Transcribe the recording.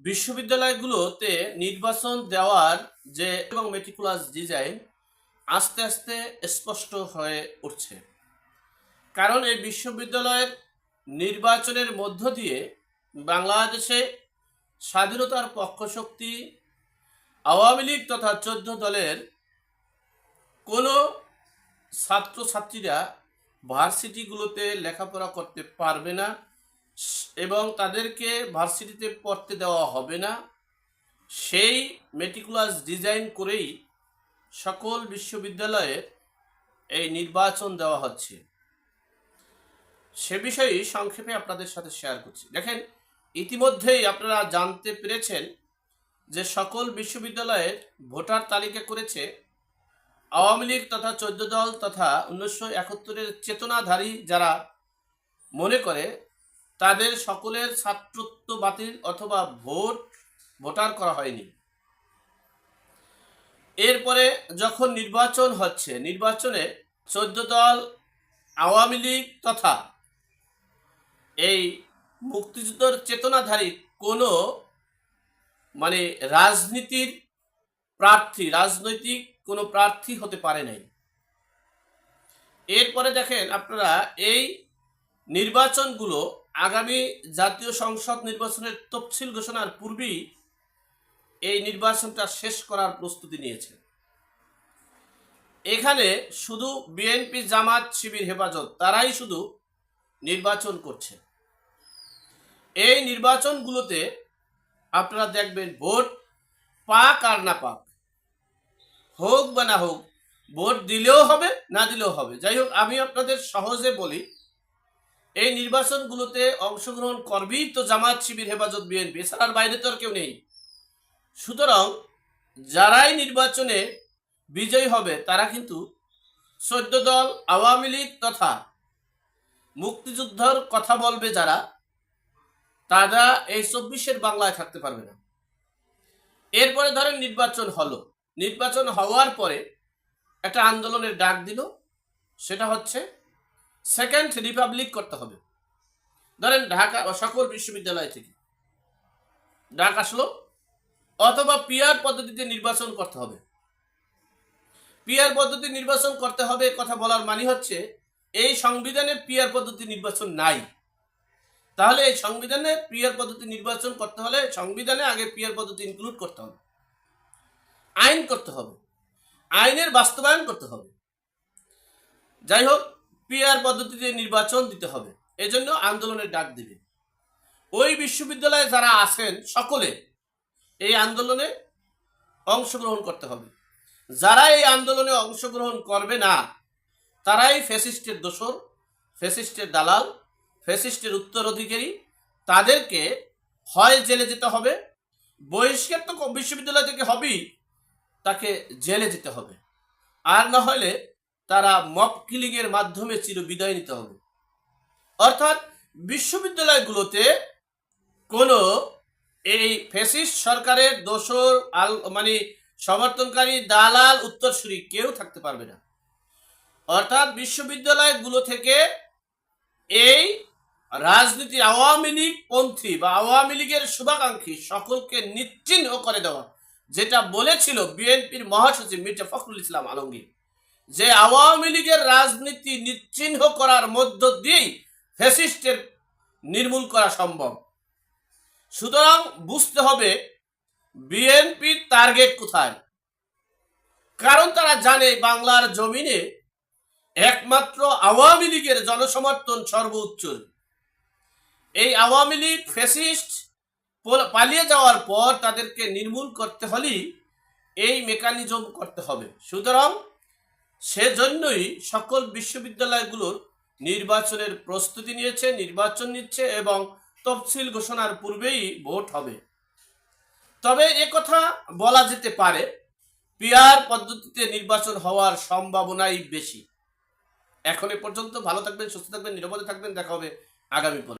বিশ্ববিদ্যালয়গুলোতে নির্বাচন দেওয়ার যে এবং মেটিকুলাস ডিজাইন আস্তে আস্তে স্পষ্ট হয়ে উঠছে। কারণ এই বিশ্ববিদ্যালয়ের নির্বাচনের মধ্য দিয়ে বাংলাদেশে স্বাধীনতার পক্ষশক্তি, আওয়ামী লীগ তথা চোদ্দ দলের কোনো ছাত্রছাত্রীরা ভার্সিটিগুলোতে লেখাপড়া করতে পারবে না। এবং তাদেরকে ভার্সিটিতে পড়তে দেওয়া হবে না। সেই মেটিকুলাস ডিজাইন করেই সকল বিশ্ববিদ্যালয়ে এই নির্বাচন দেওয়া হচ্ছে। সে বিষয়ে সংক্ষেপে আপনাদের সাথে শেয়ার করছি। দেখেন, ইতিমধ্যেই আপনারা জানতে পেরেছেন যে সকল বিশ্ববিদ্যালয়ের ভোটার তালিকা করেছে আওয়ামী লীগ তথা চোদ্দ দল তথা উনিশশো একাত্তরের চেতনাধারী যারা মনে করে তাদের সকলের ছাত্রত্ব বাতিল অথবা ভোট ভোটার করা হয়নি। এরপরে যখন নির্বাচন হচ্ছে, নির্বাচনে চোদ্দ দল আওয়ামী লীগ তথা এই মুক্তিযুদ্ধর চেতনাধারী কোনো মানে রাজনীতির প্রার্থী, রাজনৈতিক কোনো প্রার্থী হতে পারে নাই। এরপরে দেখেন আপনারা এই নির্বাচনগুলো আগামী জাতীয় সংসদ নির্বাচনের তফসিল ঘোষণার পূর্বেই এই নির্বাচনটা শেষ করার প্রস্তুতি নিয়েছে। এখানে শুধু বিএনপি জামাত শিবির হেফাজত, তারাই শুধু নির্বাচন করছে। এই নির্বাচনগুলোতে আপনারা দেখবেন ভোট পাক আর না পাক, হোক বা না হোক, ভোট দিলেও হবে, না দিলেও হবে। যাই হোক, আমি আপনাদের সহজে বলি এই নির্বাচনগুলোতে অংশগ্রহণ করবেই তো জামাত শিবির, হেফাজত, বিএনপি, এছাড়ার বাইরে তো আর কেউ নেই। সুতরাং যারাই নির্বাচনে বিজয়ী হবে, তারা কিন্তু চোদ্দ দল, আওয়ামী লীগ তথা মুক্তিযুদ্ধর কথা বলবে যারা, তারা এই চব্বিশের বাংলায় থাকতে পারবে না। এরপরে ধরেন নির্বাচন হলো। নির্বাচন হওয়ার পরে একটা আন্দোলনের ডাক দিল, সেটা হচ্ছে সেকেন্ড রিপাবলিক করতে হবে। ধরেন ঢাকা সকল বিশ্ববিদ্যালয় থেকে। ডাক আসলো, অথবা পিয়ার পদ্ধতিতে নির্বাচন করতে হবে। পিয়ার পদ্ধতি নির্বাচন করতে হবে কথা বলার মানে হচ্ছে, এই সংবিধানে পিয়ার পদ্ধতি নির্বাচন নাই। তাহলে এই সংবিধানে পিয়ার পদ্ধতি নির্বাচন করতে হলে সংবিধানে আগে পিয়ার পদ্ধতি ইনক্লুড করতে হবে। আইন করতে হবে। আইনের বাস্তবায়ন করতে হবে। যাই হোক পিয়ার পদ্ধতিতে নির্বাচন দিতে হবে। এজন্য আন্দোলনের ডাক দিবে। ওই বিশ্ববিদ্যালয়ে যারা আছেন সকলে এই আন্দোলনে অংশগ্রহণ করতে হবে। যারা এই আন্দোলনে অংশগ্রহণ করবে না, তারাই ফ্যাসিস্টের দোসর ফ্যাসিস্টের দালাল, ফ্যাসিস্টের উত্তরাধিকারী, তাদেরকে হয় জেলে যেতে হবে। বহিষ্কার তো বিশ্ববিদ্যালয় থেকে হবেই, তাকে জেলে যেতে হবে। আর না হলে তারা মব কিলিংয়ের মাধ্যমে চির বিদায় নিতে হবে। অর্থাৎ বিশ্ববিদ্যালয়গুলোতে কোনো এই ফেসিস্ট সরকারের দোসর আল মানে সমর্থনকারী দালাল, উত্তরসূরি কেউ থাকতে পারবে না। অর্থাৎ বিশ্ববিদ্যালয়গুলো থেকে এই রাজনীতি আওয়ামী লীগ পন্থী বা আওয়ামী লীগের শুভাকাঙ্ক্ষী সকলকে নিশ্চিহ্ন করে দেওয়া, যেটা বলেছিল বিএনপির মহাসচিব মির্জা ফখরুল ইসলাম আলমগীর। যে আওয়ামী লীগের রাজনীতি নিশ্চিহ্ন করার মধ্য দিয়েই ফ্যাসিস্টের নির্মূল করা সম্ভব। সুতরাং বুঝতে হবে বিএনপির টার্গেট কোথায়। কারণ তারা জানে বাংলার জমিনে একমাত্র আওয়ামী লীগের জনসমর্থন সর্বোচ্চ। এই আওয়ামী লীগ ফ্যাসিস্ট পালিয়ে যাওয়ার পর তাদেরকে নির্মূল করতে হলেই এই মেকানিজম করতে হবে। সুতরাং সেজন্যই সকল বিশ্ববিদ্যালয়গুলোর নির্বাচনের প্রস্তুতি নিয়েছে, নির্বাচন নিচ্ছে এবং তফসিল ঘোষণার পূর্বেই ভোট হবে। তবে কথা বলা যেতে পারে পিয়ার পদ্ধতিতে নির্বাচন হওয়ার সম্ভাবনাই বেশি। এখন এ পর্যন্ত ভালো থাকবেন, সুস্থ থাকবেন, নিরাপদে থাকবেন, দেখা হবে আগামী পর্বে।